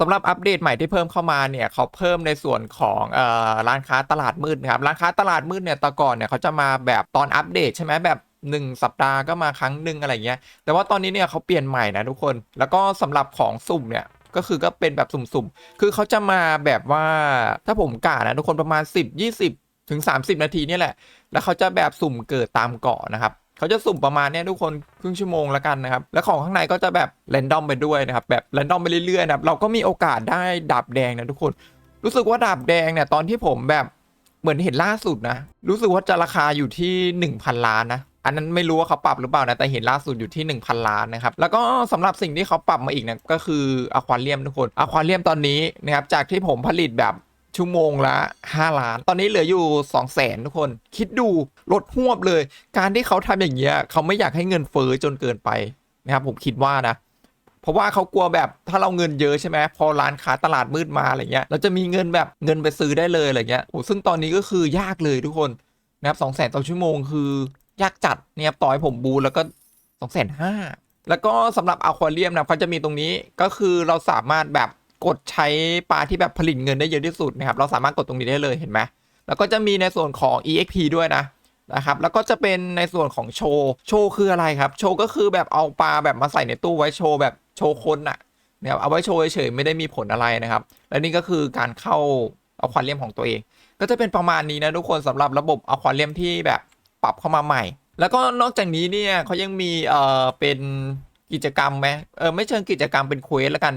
สำหรับอัปเดตใหม่ที่เพิ่มเข้ามาเนี่ยเขาเพิ่มในส่วนของเอ่อร้านค้าตลาดมืดครับร้านค้าตลาดมืดเนี่ยแต่ก่อนเนี่ยเขาจะมาแบบตอนอัปเดตใช่ไหมแบบ 1 สัปดาห์ก็มาครั้งหนึ่งอะไรเงี้ยแต่ว่าตอนนี้เนี่ยเขาเปลี่ยนใหม่นะทุกคน แล้วก็สำหรับของสุ่มเนี่ยก็คือก็เป็นแบบสุ่มๆ คือเขาจะมาแบบว่าถ้าผมกะนะทุกคนประมาณ 10 20 ถึง 30 นาทีนี่แหละ แล้วเขาจะแบบสุ่มเกิดตามเกาะนะครับ เขาจะสุ่มประมาณเนี้ยทุกคนครึ่งชั่วโมงล้วกันนะครับ แล้วของข้างในก็จะแบบแรนดอมไปด้วยนะครับ แบบแรนดอมไปเรื่อยๆนะครับ เราก็มีโอกาสได้ดาบแดงนะทุกคน รู้สึกว่าดาบแดงเนี่ยตอนที่ผมแบบเหมือนเห็นล่าสุดนะ รู้สึกว่าจะราคาอยู่ที่ 1,000 ล้านนะ อันนั้นไม่รู้ว่าเขาปรับหรือเปล่านะ แต่เห็นล่าสุดอยู่ที่ 1,000 ล้านนะครับ แล้วก็สำหรับสิ่งที่เขาปรับมาอีกนี่ยก็คืออะควาเรียมทุกคนอะควาเรียมตอนนี้นะครับจากที่ผมผลิตแบบ ชั่วโมงละ 5 ล้าน ตอนนี้เหลืออยู่ 2 0 0แสนทุกคน คิดดูลดหวบเลย การที่เขาทำอย่างเงี้ยเขาไม่อยากให้เงินเฟ้อจนเกินไปนะครับผมคิดว่านะ เพราะว่าเขากลัวแบบถ้าเราเงินเยอะใช่ไหมพอร้านค้าตลาดมืดมาอะไรเงี้ยเราจะมีเงินแบบเงินไปซื้อได้เลยอะไรเงี้ยโอ้ซึ่งตอนนี้ก็คือยากเลยทุกคนนะครับสองแสนต่อชั่วโมงคือยากจัดเนี่ยต่อให้ผมบูแล้วก็สองแสนห้าแล้วก็สำหรับอควาเรียมนะเขาจะมีตรงนี้ก็คือเราสามารถแบบ กดใช้ปลาที่แบบผลิตเงินได้เยอะที่สุดนะครับ เราสามารถกดตรงนี้ได้เลยเห็นไหมแล้วก็จะมีในส่วนของ exp ด้วยนะนะครับ แล้วก็จะเป็นในส่วนของโชว์ โชว์คืออะไรครับ โชว์ก็คือแบบเอาปลาแบบมาใส่ในตู้ไว้โชว์แบบโชว์คนน่ะนะครับเอาไว้โชว์เฉยๆไม่ได้มีผลอะไรนะครับ และนี่ก็คือการเข้าเอาควาเรียมของตัวเอง ก็จะเป็นประมาณนี้นะทุกคนสำหรับระบบเอาควาเรียมที่แบบปรับเข้ามาใหม่ แล้วก็นอกจากนี้เนี่ยเขายังมีเอ่อเป็นกิจกรรมไหมเออไม่เชิงกิจกรรมเป็นเควสแล้วกัน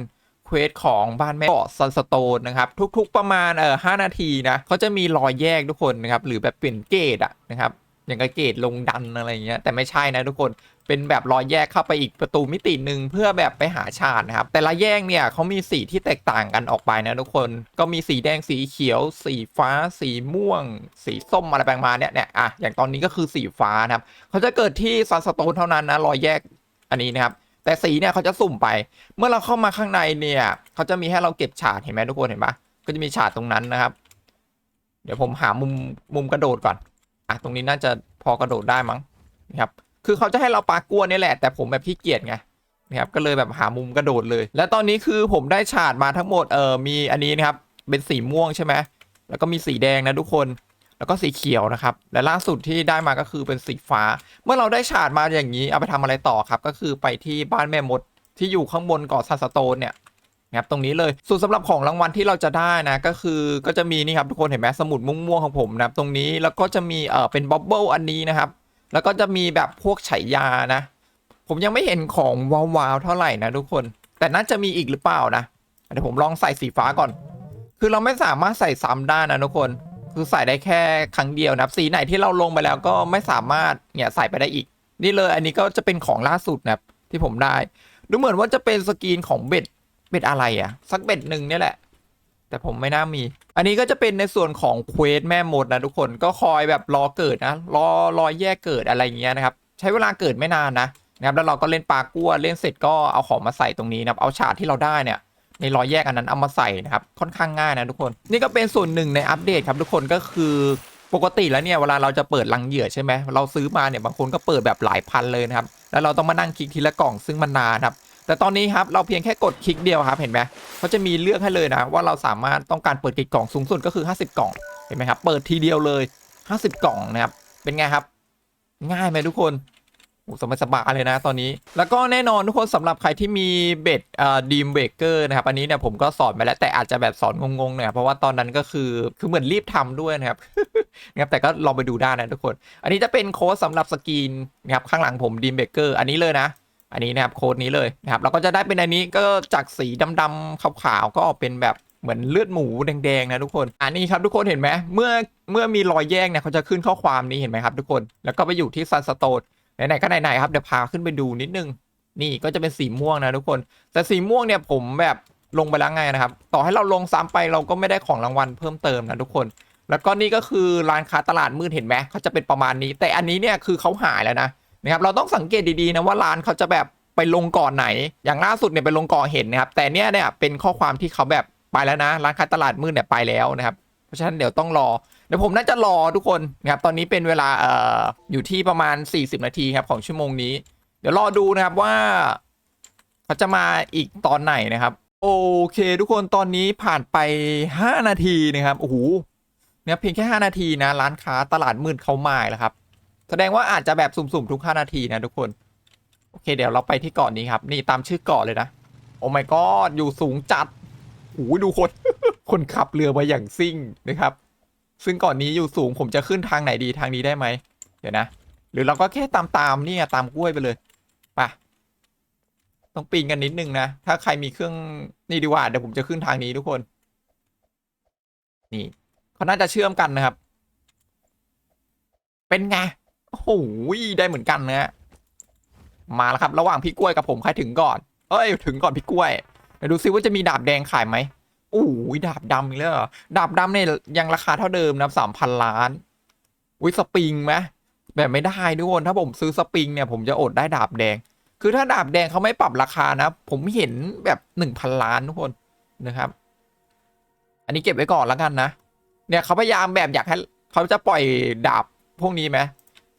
ควสของบ้านแม่เกาะซันสโตนนะครับ ทุกๆประมาณเออห้านาทีนะเขาจะมีรอยแยกทุกคนนะครับหรือแบบเปลี่ยนเกตอะนะครับอย่างกับเกตลงดันอะไรเงี้ยแต่ไม่ใช่นะทุกคนเป็นแบบรอยแยกเข้าไปอีกประตูมิติหนึ่งเพื่อแบบไปหาชาตินะครับ แต่ละแยกเนี่ยเขามีสีที่แตกต่างกันออกไปนะทุกคนก็มีสีแดงสีเขียว สีฟ้า สีม่วง สีส้มอะไรประมาณเนี้ยเนี่ยอะอย่างตอนนี้ก็คือสีฟ้านะครับเขาจะเกิดที่ซันสโตนเท่านั้นนะรอยแยกอันนี้นะครับ แต่สีเนี่ยเขาจะสุ่มไป เมื่อเราเข้ามาข้างในเนี่ยเขาจะมีให้เราเก็บฉากเห็นไหมทุกคนเห็นปะก็จะมีฉากตรงนั้นนะครับ เดี๋ยวผมหามุมมุมกระโดดก่อนอะตรงนี้น่าจะพอกระโดดได้มั้งนะครับ คือเขาจะให้เราปากลัวนี่แหละ แต่ผมแบบขี้เกียจไงนะครับก็เลยแบบหามุมกระโดดเลย และตอนนี้คือผมได้ฉาดมาทั้งหมดเออมีอันนี้นะครับเป็นสีม่วงใช่ไหมแล้วก็มีสีแดงนะทุกคน แล้วก็สีเขียวนะครับ และล่าสุดที่ได้มาก็คือเป็นสีฟ้า เมื่อเราได้ฉาดมาอย่างนี้เอาไปทำอะไรต่อครับ ก็คือไปที่บ้านแม่มดที่อยู่ข้างบนเกาะซันสโตนเนี่ยนะครับตรงนี้เลยส่วนสำหรับของรางวัลที่เราจะได้นะก็คือก็จะมีนี่ครับทุกคนเห็นไหมสมุดม่วงๆของผมนะครับตรงนี้แล้วก็จะมีเออเป็นบับเบิลอันนี้นะครับ แล้วก็จะมีแบบพวกฉายานะ ผมยังไม่เห็นของว้าวๆเท่าไหร่นะทุกคน แต่น่าจะมีอีกหรือเปล่านะเดี๋ยวผมลองใส่สีฟ้าก่อน คือเราไม่สามารถใส่ซ้ำได้นะทุกคน คือใส่ได้แค่ครั้งเดียวนะครับสีไหนที่เราลงไปแล้วก็ไม่สามารถเนี่ยใส่ไปได้อีก นี่เลยอันนี้ก็จะเป็นของล่าสุดนะครับที่ผมได้ ดูเหมือนว่าจะเป็นสกรีนของเบ็ดเบ็ดอะไรอะ่ะสักเบ็ดหนึ่งนี่แหละ แต่ผมไม่น่ามี อันนี้ก็จะเป็นในส่วนของเควสแม่มดนะทุกคนก็คอยแบบรอเกิดนะรอรอแยกเกิดอะไรเงี้ยนะครับ ใช้เวลาเกิดไม่นานนะนะครับแล้วเราก็เล่นปลากั้วเล่นเสร็จก็เอาของมาใส่ตรงนี้นะครับเอาฉากที่เราได้เนี่ย ในรอยแยกอันนั้นเอามาใส่นะครับค่อนข้างง่ายนะทุกคน นี่ก็เป็นส่วนหนึ่งในอัปเดตครับทุกคนก็คือปกติแล้วเนี่ยเวลาเราจะเปิดลังเหยื่อใช่ไหมเราซื้อมาเนี่ยบางคนก็เปิดแบบหลายพันเลยนะครับแล้วเราต้องมานั่งคลิกทีละกล่องซึ่งมันนานครับแต่ตอนนี้ครับเราเพียงแค่กดคลิกเดียวครับเห็นไหมเขาจะมีเลือกให้เลยนะ ว่าเราสามารถต้องการเปิดกี่กล่องสูงสุดก็คือ 50 กล่องเห็นไหมครับเปิดทีเดียวเลย 50 กล่องนะครับเป็นไงครับ ง่ายไหมทุกคน สบายสบายเลยนะตอนนี้ แล้วก็แน่นอนทุกคนสำหรับใครที่มีเบ็ดเอ่อดีมเบเกอร์นะครับอันนี้เนี่ยผมก็สอนไปแล้วแต่อาจจะแบบสอนงงๆหน่อยเพราะว่าตอนนั้นก็คือคือเหมือนรีบทำด้วยนะครับนะครับแต่ก็ลองไปดูได้นะทุกคน อันนี้จะเป็นโค้ดสำหรับสกรีนนะครับข้างหลังผมดีมเบเกอร์อันนี้เลยนะอันนี้นะครับโค้ดนี้เลยนะครับเราก็จะได้เป็นอันนี้ก็จากสีดำๆขาวๆก็ออกเป็นแบบเหมือนเลือดหมูแดงๆนะทุกคน อันนี้ครับทุกคนเห็นไหมเมื่อเมื่อมีรอยแยกเนี่ยเขาจะขึ้นข้อความนี้เห็นไหมครับทุกคน แล้วก็ไปอยู่ที่ซันสโตน ไหนๆก็ไหนๆครับเดี๋ยวพาขึ้นไปดูนิดนึง นี่ก็จะเป็นสีม่วงนะทุกคน แต่สีม่วงเนี่ยผมแบบลงไปแล้วไงนะครับ ต่อให้เราลงซ้ำไปเราก็ไม่ได้ของรางวัลเพิ่มเติมนะทุกคน แล้วก็นี่ก็คือร้านค้าตลาดมืดเห็นไหมเขาจะเป็นประมาณนี้ แต่อันนี้เนี่ยคือเขาหายแล้วนะนะครับเราต้องสังเกตดีๆนะว่าร้านเขาจะแบบไปลงก่อนไหน อย่างล่าสุดเนี่ยไปลงก่อเห็นนะครับ แต่เนี่ยเนี่ยเป็นข้อความที่เขาแบบไปแล้วนะ ร้านค้าตลาดมืดเนี่ยไปแล้วนะครับ เพราะฉะนั้นเดี๋ยวต้องรอ ดี๋ยวผมน่าจะรอทุกคนนะครับตอนนี้เป็นเวลาเอ่ออยู่ที่ประมาณ 40 นาทีครับของชั่วโมงนี้ เดี๋ยวรอดูนะครับว่าเขาจะมาอีกตอนไหนนะครับ โอเค ทุกคนตอนนี้ผ่านไป 5 นาทีนะครับโอ้โหเนี่ยเพียงแค่ 5 นาทีนะร้านค้าตลาดมืดเขามาแล้วครับแสดงว่าอาจจะแบบสุ่มๆทุก 5 นาทีนะทุกคนโอเค เดี๋ยวเราไปที่เกาะนี้ครับนี่ตามชื่อเกาะเลยนะโอ้ my god อยู่สูงจัดโอ้โหดูคนคนขับเรือมาอย่างซิ่งนะครับ ซึ่งก่อนนี้อยู่สูงผมจะขึ้นทางไหนดีทางนี้ได้ไหมเดี๋ยวนะ หรือเราก็แค่ตามตามนี่ไงตามกล้วยไปเลยไปต้องปีนกันนิดนึงนะ ถ้าใครมีเครื่องนี่ดีกว่าเดี๋ยวผมจะขึ้นทางนี้ทุกคน นี่เขาน่าจะเชื่อมกันนะครับ เป็นไงโอ้โหได้เหมือนกันนะฮะมาแล้วครับ ระหว่างพี่กล้วยกับผมใครถึงก่อน เอ้ย ถึงก่อนพี่กล้วยเดี๋ยวดูซิว่าจะมีดาบแดงขายไหม โอ้ยดาบดำอีกแล้วเหรอดาบดำเนี่ยยังราคาเท่าเดิมนะสามพันล้านอุ้ยสปริงไหมแบบไม่ได้ทุกคนถ้าผมซื้อสปริงเนี่ยผมจะอดได้ดาบแดง คือถ้าดาบแดงเขาไม่ปรับราคานะ ผมเห็นแบบหนึ่งพันล้านทุกคนนะครับ อันนี้เก็บไว้ก่อนแล้วกันนะ เนี่ยเขาพยายามแบบอยากให้เขาจะปล่อยดาบพวกนี้ไหม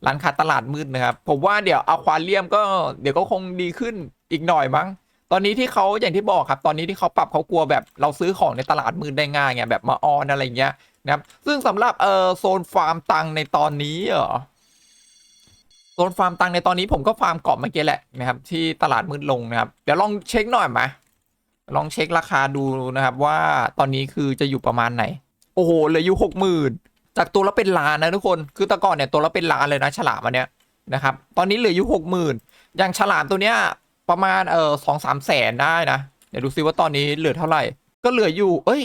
ร้านค้าตลาดมืดนะครับ ผมว่าเดี๋ยวอควาเรียมก็เดี๋ยวก็คงดีขึ้นอีกหน่อยมั้ง ตอนนี้ที่เขาอย่างที่บอกครับ ตอนนี้ที่เขาปรับเขากลัวแบบเราซื้อของในตลาดมืดได้ง่ายไงแบบมาออนอะไรเงี้ยนะครับซึ่งสำหรับเออโซนฟาร์มตังในตอนนี้เหรอโซนฟาร์มตังในตอนนี้ผมก็ฟาร์มเกาะเมื่อกี้แหละนะครับที่ตลาดมืดลงนะครับ เดี๋ยวลองเช็คหน่อยไหมลองเช็คราคาดูนะครับ ว่าตอนนี้คือจะอยู่ประมาณไหน โอ้โหเหลืออยู่หกหมื่นจากตัวละเป็นล้านนะทุกคนคือแต่ก่อนเนี่ยตัวละเป็นล้านเลยนะฉลามอันเนี้ยนะครับ ตอนนี้เหลืออยู่หกหมื่นอย่างฉลามตัวเนี้ย ประมาณเออสองสามแสนได้นะ เดี๋ยวดูซิว่าตอนนี้เหลือเท่าไหร่ ก็เหลืออยู่ เอ้ย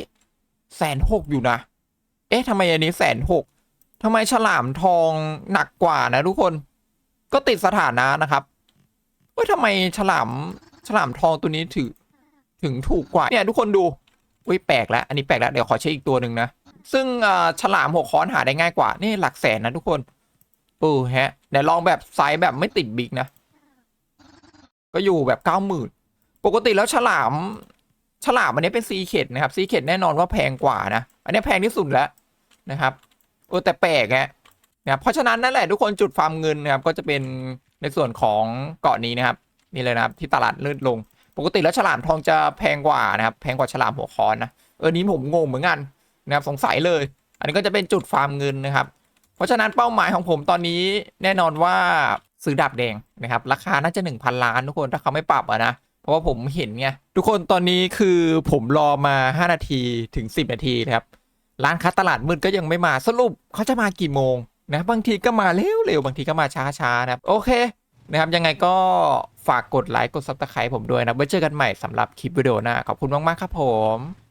แสนหกอยู่นะ เอ๊ะทำไมอันนี้แสนหกทำไมฉลามทองหนักกว่านะทุกคน ก็ติดสถานะนะครับเฮ้ยทำไมฉลามฉลามทองตัวนี้ถือ ถึงถูกกว่าเนี่ยทุกคนดูอุ้ยแปลกแล้วอันนี้แปลกแล้วเดี๋ยวขอเช็คอีกตัวหนึ่งนะซึ่งเออฉลามหกค้อนหาได้ง่ายกว่านี่หลักแสนนะทุกคนเออฮะเดี๋ยวลองแบบไซส์แบบไม่ติดบิ๊กนะ ก็อยู่แบบเก้าหมื่นปกติแล้วฉลาม ฉลามอันนี้เป็นซีเข็ดนะครับซีเข็ดแน่นอนว่าแพงกว่านะ อันนี้แพงที่สุดแล้วนะครับเออแต่แปลกฮะนะเพราะฉะนั้นนั่นแหละทุกคนจุดฟาร์มเงินนะครับก็จะเป็นในส่วนของเกาะนี้นะครับนี่เลยนะครับที่ตลาดเลื่อนลง ปกติแล้วฉลามทองจะแพงกว่านะครับแพงกว่าฉลามหัวคอนนะเออนี้ผมงงเหมือนกันนะครับสงสัยเลย อันนี้ก็จะเป็นจุดฟาร์มเงินนะครับ เพราะฉะนั้นเป้าหมายของผมตอนนี้แน่นอนว่า ซื้อดาบแดงนะครับ ราคาน่าจะ 1,000 ล้านทุกคนถ้าเขาไม่ปรับอะนะ เพราะว่าผมเห็นไงทุกคนตอนนี้คือผมรอมา 5 นาทีถึง 10 นาทีนะครับ ร้านค้าตลาดมืดก็ยังไม่มาสรุปเขาจะมากี่โมงนะบางทีก็มาเร็วๆบางทีก็มาช้าๆนะครับโอเคนะครับยังไงก็ฝากกดไลค์กดซับสไครต์ผมด้วยนะไว้เจอกันใหม่สำหรับคลิปวิดีโอหน้าขอบคุณมากๆครับผม